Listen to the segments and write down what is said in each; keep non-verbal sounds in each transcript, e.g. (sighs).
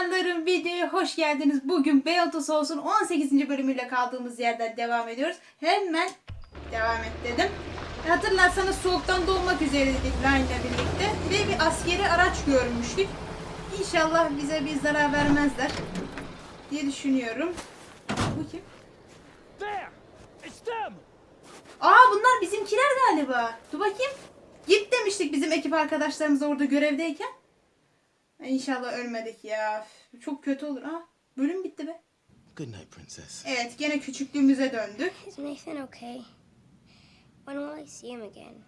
Canlarım videoya hoş geldiniz. Bugün Beyotto Souls'un 18. bölümüyle kaldığımız yerden devam ediyoruz. Hemen devam et dedim. Hatırlarsanız soğuktan doğmak üzereydik Line ile birlikte. Ve bir askeri araç görmüştük. İnşallah bize bir zarar vermezler diye düşünüyorum. Bu kim? Aa bunlar bizimkiler galiba. Dur bakayım. Git demiştik bizim ekip arkadaşlarımız orada görevdeyken. İnşallah ölmedik ya. Üf, Çok kötü olur. Aa bölüm bitti be. Good night, princess. Evet gene küçüklüğümüze döndük. Is Nathan okay? When will I see him again? (sighs)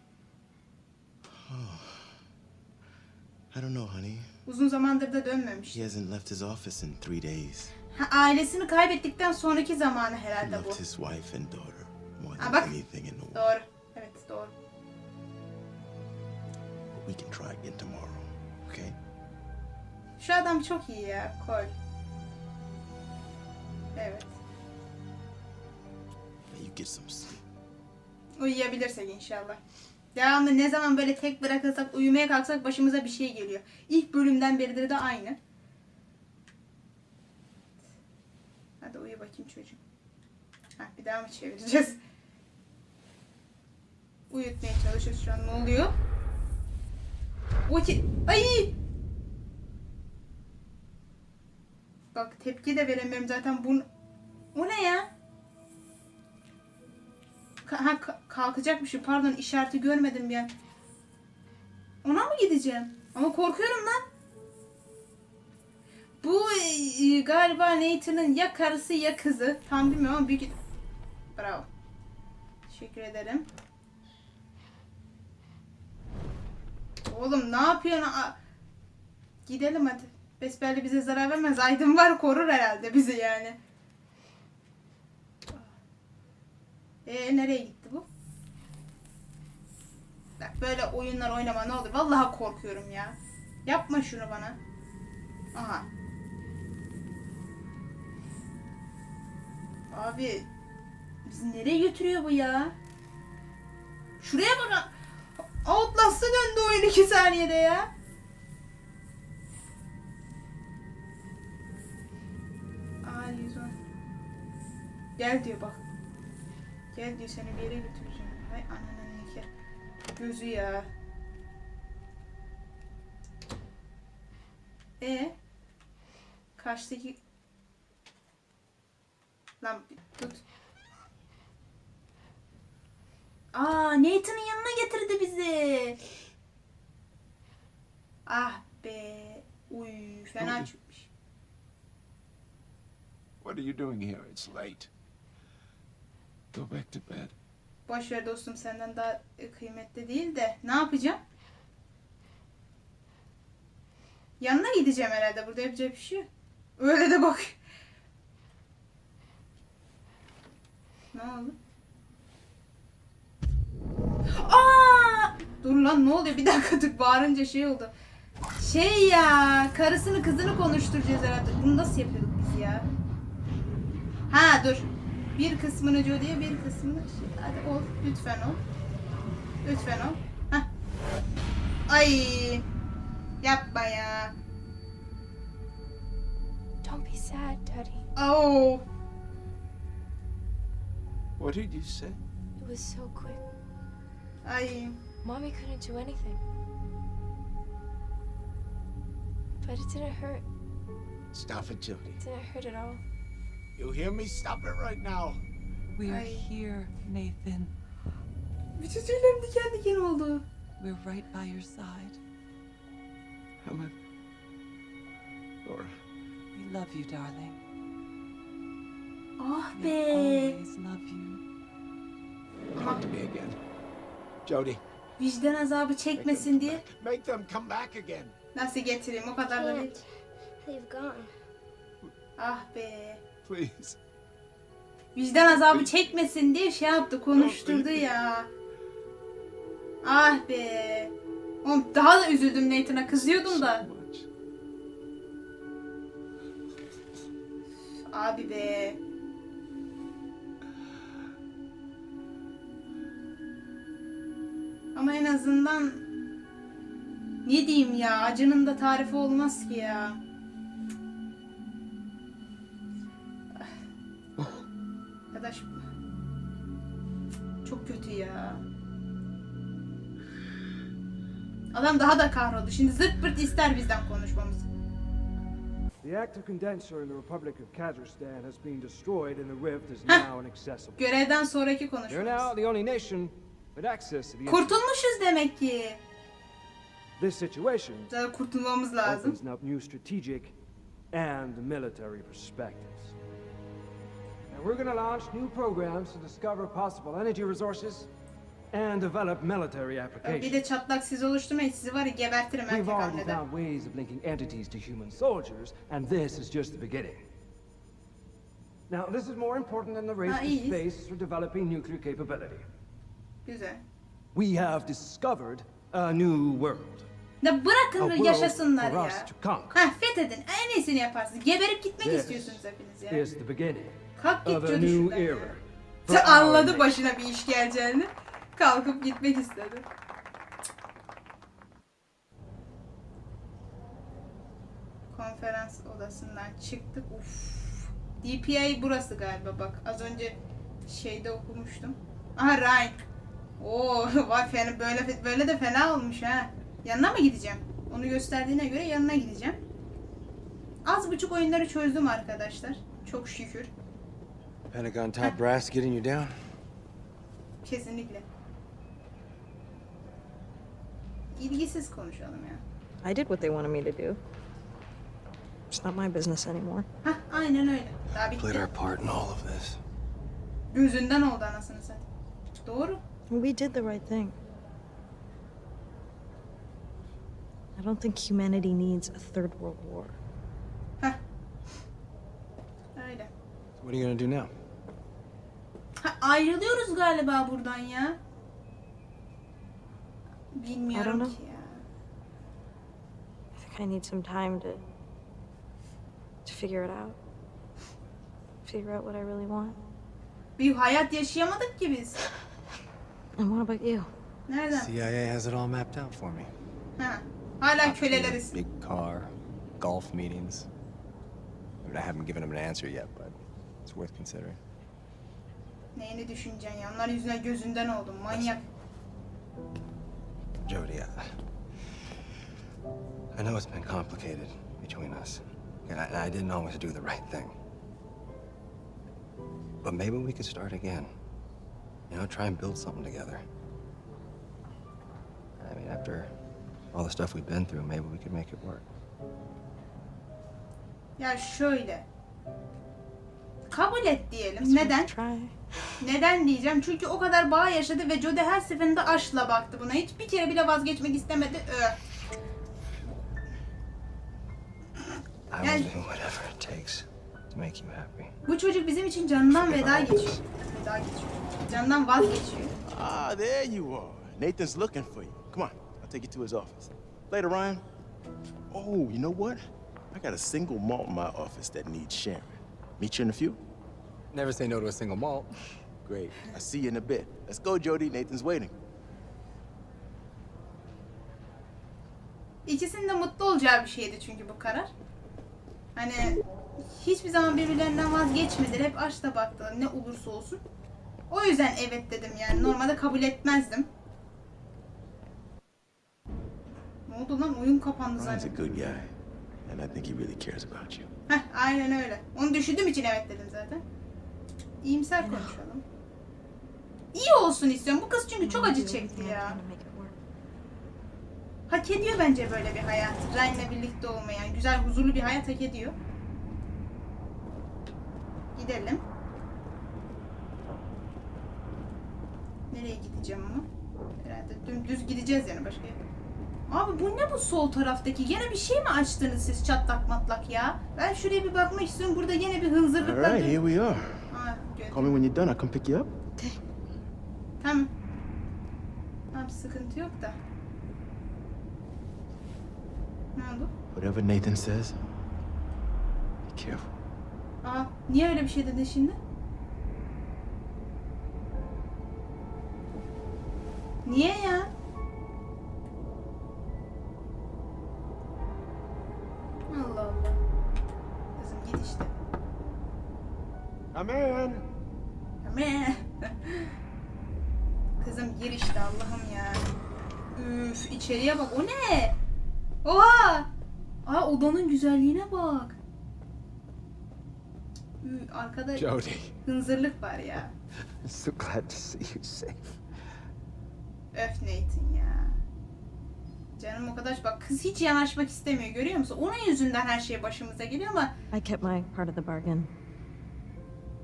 I don't know, honey. Uzun zamandır da dönmemiş. He hasn't left his office in three days. Ha, ailesini kaybettikten sonraki zamanı He herhalde bu. loved his wife and daughter more Ah, than bak. anything in the world. Doğru. Evet doğru. We can try again tomorrow, okay? Şu adam çok iyi ya. Kol. Evet. Now you get some sleep. Uyuyabilirsek inşallah. Devamlı ne zaman böyle tek bırakırsak, uyumaya kalksak başımıza bir şey geliyor. İlk bölümden beridir de aynı. Hadi uyu bakayım çocuğum. Heh, bir daha mı çevireceğiz? Uyutmaya çalışıyoruz şu an. Ne oluyor? Ki... Ay! Bak tepki de veremiyorum zaten. Bu... O ne ya? Ha, ka- kalkacakmışım. Pardon işareti görmedim ya. Ona mı gideceğim? Ama korkuyorum lan. Bu e, galiba Nathan'ın ya karısı ya kızı. Tam bilmiyorum ama büyük... Bravo. Teşekkür ederim. Oğlum ne yapıyorsun? Aa, Gidelim hadi. Besbelli bize zarar vermez. Aydın var korur herhalde bizi yani. Ee nereye gitti bu? Bak böyle oyunlar oynama ne olur. Vallahi korkuyorum ya. Yapma şunu bana. Aha. Abi bizi nereye götürüyor bu ya? Şuraya bak. Outlast'a döndü oyun 2 saniyede ya. Gel diyor bak. Gel diyor seni bir yere götüreceğim. Hay ananın nikah. Gözü ya. E Karşıdaki Lan tut. Aa Nathan'ın yanına getirdi bizi. Ah be. Uy fena çıkmış. What are you doing here? It's late. Go back to bed. Boş ver dostum senden daha kıymetli değil de ne yapacağım? Yanına gideceğim herhalde. Burada yapacak bir şey yok. Öyle de bak. Ne oldu? Aa! Dur lan ne oluyor? Bir dakika dur bağırınca şey oldu. Şey ya, karısını kızını konuşturacağız herhalde. Bunu nasıl yapıyorduk biz ya? Ha dur. Bir kısmını Jodie'ye bir kısmını şey. Hadi ol. Lütfen ol. Lütfen ol. Hah. Ay. Yapma ya. Don't be sad, Daddy. Oh. What did you say? It was so quick. Ay. Mommy couldn't do anything. But it didn't hurt. Stop it, Jody. It didn't hurt at all. You hear me? Stop it right now. We're Ay. here, Nathan. Bütün tüylerim diken diken oldu. We're right by your side. I? Laura, We love you, darling. Ah We'll be. always love you. talk to me again. Jody, Vicdan azabı çekmesin diye. Make them come back again. Nasıl getireyim o kadar da. They've gone. Ah be. Please. Vicdan azabı çekmesin diye şey yaptı konuşturdu ya. Ah be. Oğlum daha da üzüldüm Nathan'a kızıyordum da. Abi be. Ama en azından ne diyeyim ya acının da tarifi olmaz ki ya. Arkadaş çok kötü ya. Adam daha da kahroldu. Şimdi zırt pırt ister bizden konuşmamızı. The active condenser in the Republic of Kazakhstan has been destroyed and the rift is now inaccessible. Görevden sonraki They're now konuşmamız. the only nation with access to the Kurtulmuşuz demek ki. This situation kurtulmamız lazım. opens up new strategic and military perspectives. We're going to launch new programs to discover possible energy resources and develop military Bir applications. de çatlak siz oluşturmayın. Sizi var ya gebertirim erkek We've already found ways of linking entities to human soldiers, and this is just the beginning. Now, this is more important than the race Ah, to space for developing nuclear capability. Güzel. We have discovered a new world. Ya A bırakın world yaşasınlar for ya. us to conquer. Ha fethedin. En iyisini yaparsınız. Geberip gitmek This istiyorsunuz hepiniz ya. is the beginning Kalk git new şuradan our Anladı başına bir iş geleceğini. Kalkıp gitmek istedi. Konferans odasından çıktık. Uf. DPI burası galiba bak. Az önce şeyde okumuştum. Aha Ryan. Oo, (laughs) vay fena böyle böyle de fena olmuş ha. Yanına mı gideceğim? Onu gösterdiğine göre yanına gideceğim. Az buçuk oyunları çözdüm arkadaşlar. Çok şükür. Pentagon top brass getting you down? Kesinlikle. İlgisiz konuşalım ya. I did what they wanted me to do. It's not my business anymore. Hah aynen öyle. Daha Played bitti. our part in all of this. Gözünden oldu anasını satayım. Doğru. We did the right thing. I don't think humanity needs a third world war. Hah. Öyle. So what are you gonna do now? Ayrılıyoruz galiba buradan ya. I Bilmiyorum don't ki ya. I think I need some time to to figure it out. Figure out what I really want. Bir hayat yaşayamadık ki biz. (laughs) And what about you? Nereden? CIA has it all mapped out for me. Ha. Hala köleleriz. Big car, golf meetings. I mean, I haven't given him an answer yet, but it's worth considering. Neyini düşüneceksin ya? Onlar yüzünden gözünden oldum. Manyak. Jody, I, I know it's been complicated between us, and I, and I didn't always do the right thing. But maybe we could start again. You know, try and build something together. I mean, after all the stuff we've been through, maybe we could make it work. Ya şöyle. Kabul et diyelim. Neden? Neden diyeceğim? Çünkü o kadar bağ yaşadı ve Jode her seferinde aşkla baktı buna. Hiçbir kere bile vazgeçmek istemedi. I Yeah. will do whatever it takes to make you happy. Bu çocuk bizim için canından veda geçiyor. Veda geçiyor. Canından vazgeçiyor. Ah, there you are. Nathan's looking for you. Come on, I'll take you to his office. Later, Ryan. Oh, you know what? I got a single malt in my office that needs sharing. Meet you in a few? Never say no to a single malt. Great. I'll see you in a bit. Let's go, Jody. Nathan's waiting. İkisinin de mutlu olacağı bir şeydi çünkü bu karar. Hani hiçbir zaman birbirlerinden vazgeçmediler. Hep aşkla baktılar ne olursa olsun. O yüzden evet dedim yani. Normalde kabul etmezdim. Ne oldu lan? Oyun kapandı Ryan's and I think he really cares about you. Heh, aynen öyle. Onu düşündüğüm için evet dedim zaten. İyimser konuşalım. İyi olsun istiyorum. Bu kız çünkü çok acı çekti ya. Hak ediyor bence böyle bir hayat. Ryan'le birlikte olmayı. Yani güzel, huzurlu bir hayat hak ediyor. Gidelim. Nereye gideceğim ama? Herhalde dümdüz gideceğiz yani başka yere. Abi bu ne bu sol taraftaki? Gene bir şey mi açtınız siz çatlak matlak ya? Ben şuraya bir bakmak istiyorum. Burada gene bir hınzırlıklar. right, here we are. Ha, gördüm. Call me when you're done. I'll come pick you up. Tamam. Tamam sıkıntı yok da. Ne oldu? Whatever Nathan says, be careful. Aa, niye öyle bir şey dedin şimdi? Niye ya? İşte. İn. Me. (laughs) Kızım gir işte Allah'ım ya. Üf içeriye bak. O ne? Oha! Aa odanın güzelliğine bak. Arkada Jody. hınzırlık var ya. So glad to see you safe. Öf Nathan ya. Canım o kadar bak kız hiç yanaşmak istemiyor görüyor musun? Onun yüzünden her şey başımıza geliyor ama I kept my part of the bargain.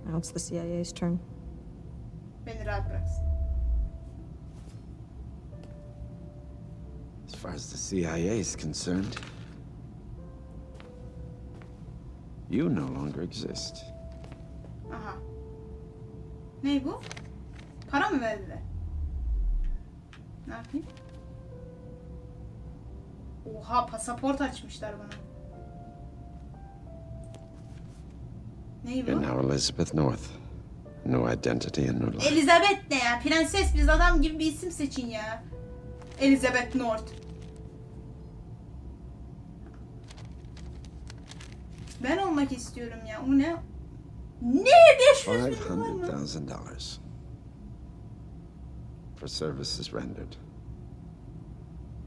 Now it's the CIA's turn. beni rahat bıraksın. As far as the CIA is concerned, you no longer exist. Aha. Ne bu? Para mı verdiler? Ne yapayım? Oha pasaport açmışlar bana. Ne You're bu? now Elizabeth North. No identity and no life. Elizabeth ne ya? Prenses biz adam gibi bir isim seçin ya. Elizabeth North. Ben olmak istiyorum ya. O ne? Ne? 500 Five bin dolar mı? thousand dollars for services rendered.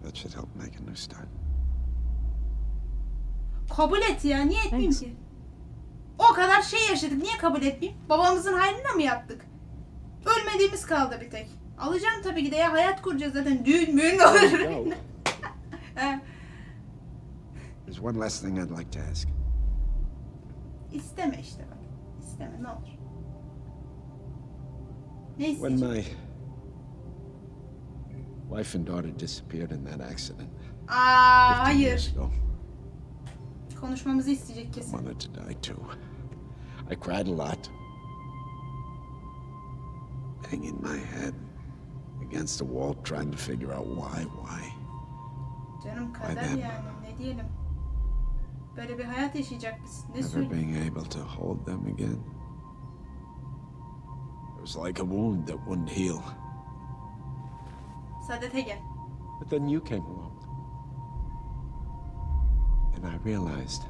That should help make a new start. Kabul et ya. Niye etmeyeyim Thanks. ki? O kadar şey yaşadık. Niye kabul etmeyeyim? Babamızın hayrına mı yaptık? Ölmediğimiz kaldı bir tek. Alacağım tabii ki de ya. Hayat kuracağız zaten. Düğün müğün olur. He, (laughs) There's one last thing I'd like to ask. İsteme işte bak. İsteme ne olur. Ne When my wife and daughter disappeared in that accident Aa 15 years hayır. Konuşmamızı isteyecek kesin. wanted to die too. I cried a lot, banging my head against the wall, trying to figure out why, why. Canım kader yani ne diyelim. Böyle bir hayat yaşayacakmışsın. Ne Never being able to hold them again. It was like a wound that wouldn't heal. But then you came along. And I realized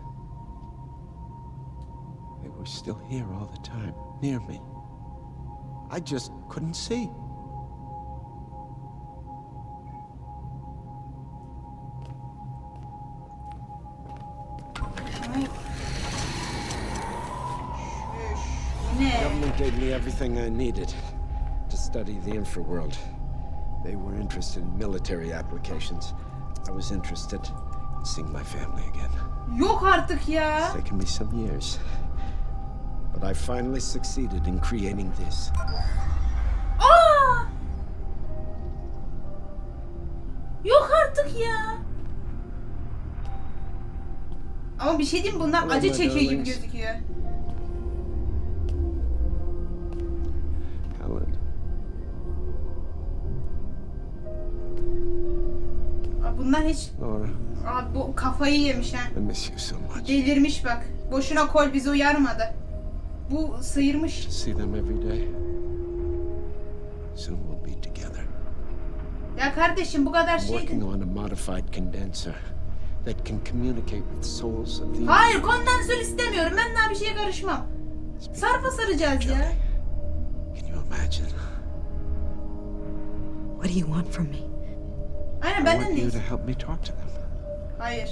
they were still here all the time, near me. I just couldn't see. Ay. Şüş. Bu ne? Government gave me everything I needed to study the infraworld. They were interested in military applications. I was interested in seeing my family again. Yok artık ya. It's taken me some years. But I finally succeeded in creating this. Aa! Yok artık ya. Ama bir şey diyeyim bunlar acı çekiyor gibi gözüküyor. Bunlar hiç Laura, Aa, bu kafayı yemiş ha. So much. Delirmiş bak. Boşuna kol bizi uyarmadı. Bu sıyırmış. See them every day. Soon we'll be together. Ya kardeşim bu kadar I'm şey... working on a modified condenser that can communicate with souls of the Hayır kondansör istemiyorum. Ben daha bir şeye karışmam. Sarpa saracağız ya. Can you imagine? What do you want from me? Aynen I benden want you to help me talk to them. Hayır.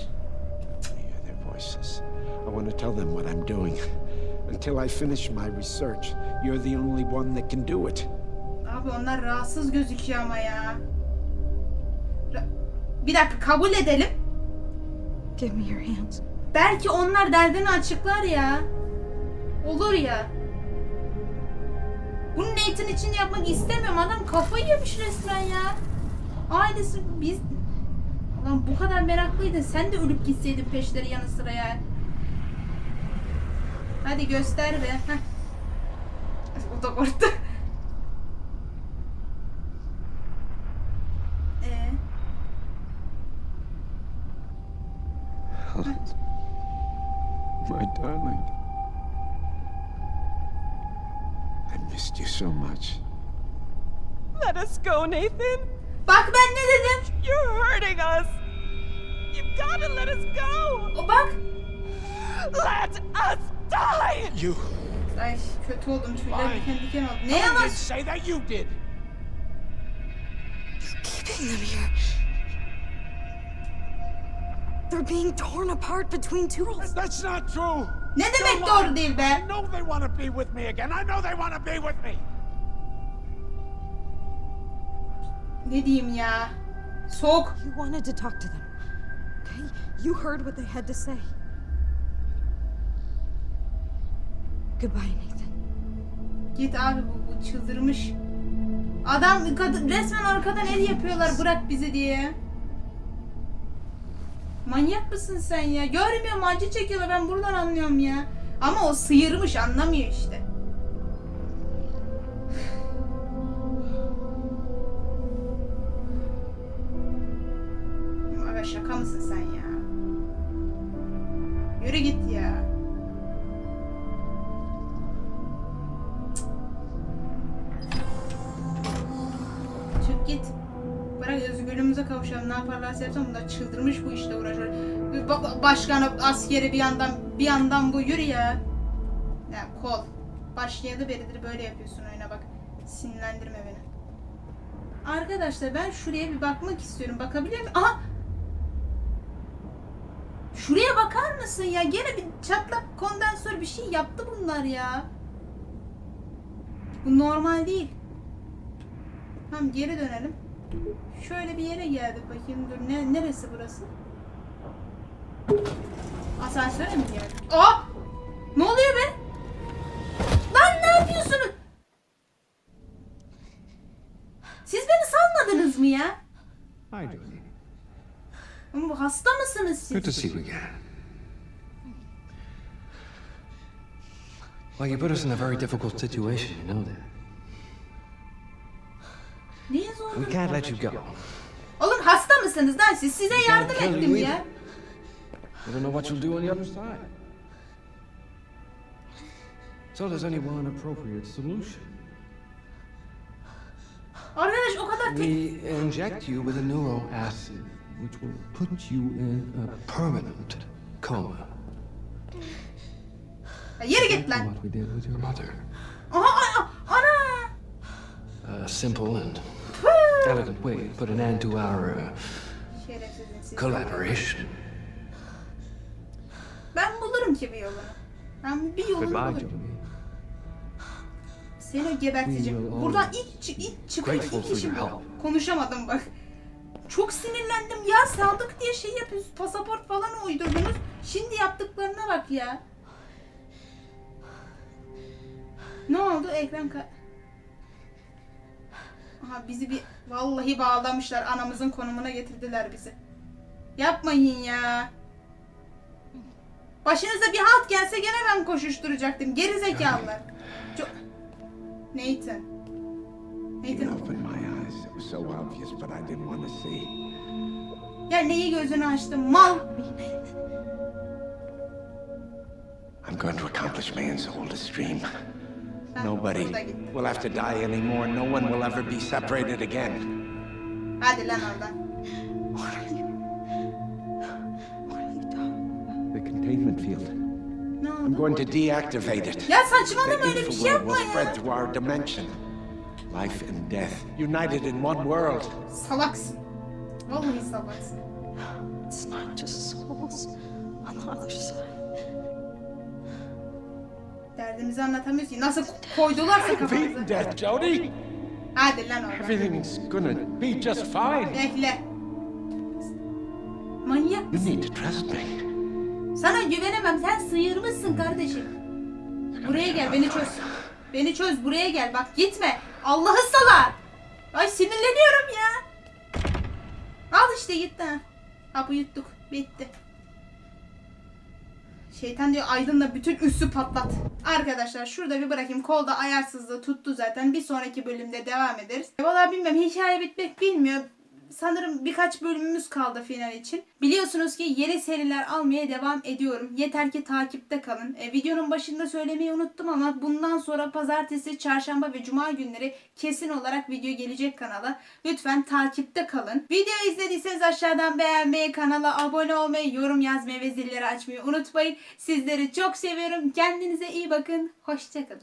I hear their voices. I want to tell them what I'm doing. Until I finish my research, you're the only one that can do it. Abi onlar rahatsız gözüküyor ama ya. Ra- Bir dakika kabul edelim. Give me your hands. Belki onlar derdini açıklar ya. Olur ya. Bunu Nathan için yapmak istemiyorum. Adam kafayı yemiş resmen ya. Ailesi biz... Lan bu kadar meraklıydın. Sen de ölüp gitseydin peşleri yanı sıra ya. Hadi göster be. Heh. (laughs) O da korktu. (laughs) Ee, my darling. I missed you so much. Let us go, Nathan. Bak ben ne dedim? You're hurting us. You've got to let us go. O bak. Let us die. You Ay kötü oldum. Tüyler diken diken oldu. Ne I yalan? say that you did. Keeping them here. They're being torn apart between two worlds. That's not true. Ne demek doğru değil I be? know they want to be with me again. I know they want to be with me. Ne diyeyim ya? Soğuk. You wanted to talk to them. Okay? You heard what they had to say. Goodbye, Nathan. Git abi bu, bu çıldırmış. Adam kadın resmen arkadan el yapıyorlar bırak bizi diye. Manyak mısın sen ya? Görmüyor mu acı çekiyorlar ben buradan anlıyorum ya. Ama o sıyırmış anlamıyor işte. Başkanı, askeri bir yandan bir yandan bu yürü ya. Ya kol. Başlayalı beridir böyle yapıyorsun oyuna bak. Sinirlendirme beni. Arkadaşlar ben şuraya bir bakmak istiyorum. Bakabilir miyim? Aha! Şuraya bakar mısın ya? Gene bir çatlak kondansör bir şey yaptı bunlar ya. Bu normal değil. Tamam geri dönelim. Şöyle bir yere geldik bakayım dur. Ne, neresi burası? Asansöre mi geldik? Aa! Ne oluyor be? Lan ne yapıyorsunuz? Siz beni salmadınız mı ya? Hi, Johnny. Ama bu hasta mısınız siz? Good to see you again. Well, you put us in a very difficult situation, you know that. Niye zor? We can't let you go. Oğlum hasta mısınız lan siz? Size yardım ettim ya. We don't know what you'll do on the other side. So there's only one appropriate solution. Arkadaş o kadar We inject you with a neuro acid, which will put you in a permanent coma. Ya Yürü git lan. What we did with your mother. Aha, aha, ana. A simple and elegant way to put an end to our uh, Şerefsizin collaboration. Ki bir yolunu. Ben bir yolunu. Johnny. Seni geberteceğim. Buradan ilk, çı- ilk grateful ilk işim bu. Konuşamadım bak. Çok sinirlendim ya Sadık diye şey yapıyorsunuz. Pasaport falan uydurdunuz. Şimdi yaptıklarına bak ya. Ne oldu ekran ka... Aha bizi bir vallahi bağlamışlar. Anamızın konumuna getirdiler bizi. Yapmayın ya. Başınıza bir halt gelse gene ben koşuşturacaktım. Geri zekalılar. Çok... Nathan. Nathan. Ya neyi gözünü açtın? Mal. I'm going to accomplish man's oldest dream. Nobody will have to die anymore. No one will ever be separated again. Hadi lan oradan. Containment field. I'm going to deactivate it. Ya saçmalama The öyle bir şey yapma will spread ya. through our dimension. Life and death, united in one world. Salaksın. Vallahi salaksın. It's not just souls on the other side. Derdimizi anlatamıyoruz ki. Nasıl koydularsa I've kafamıza. beaten death, Jody. Hadi lan oradan. Everything's gonna be just fine. Bekle. Manyak You mısın? need to trust me. Sana güvenemem. Sen sıyırmışsın kardeşim. Buraya gel beni çöz. Beni çöz buraya gel. Bak gitme. Allah'ı sala. Ay sinirleniyorum ya. Al işte gitti ha. Hapı yuttuk. Bitti. Şeytan diyor aydınla bütün üssü patlat. Arkadaşlar şurada bir bırakayım. Kolda ayarsızlığı tuttu zaten. Bir sonraki bölümde devam ederiz. Valla bilmem hikaye bitmek bilmiyor. Sanırım birkaç bölümümüz kaldı final için. Biliyorsunuz ki yeni seriler almaya devam ediyorum. Yeter ki takipte kalın. E, videonun başında söylemeyi unuttum ama bundan sonra pazartesi, çarşamba ve cuma günleri kesin olarak video gelecek kanala. Lütfen takipte kalın. Video izlediyseniz aşağıdan beğenmeyi, kanala abone olmayı, yorum yazmayı ve zilleri açmayı unutmayın. Sizleri çok seviyorum. Kendinize iyi bakın. Hoşçakalın.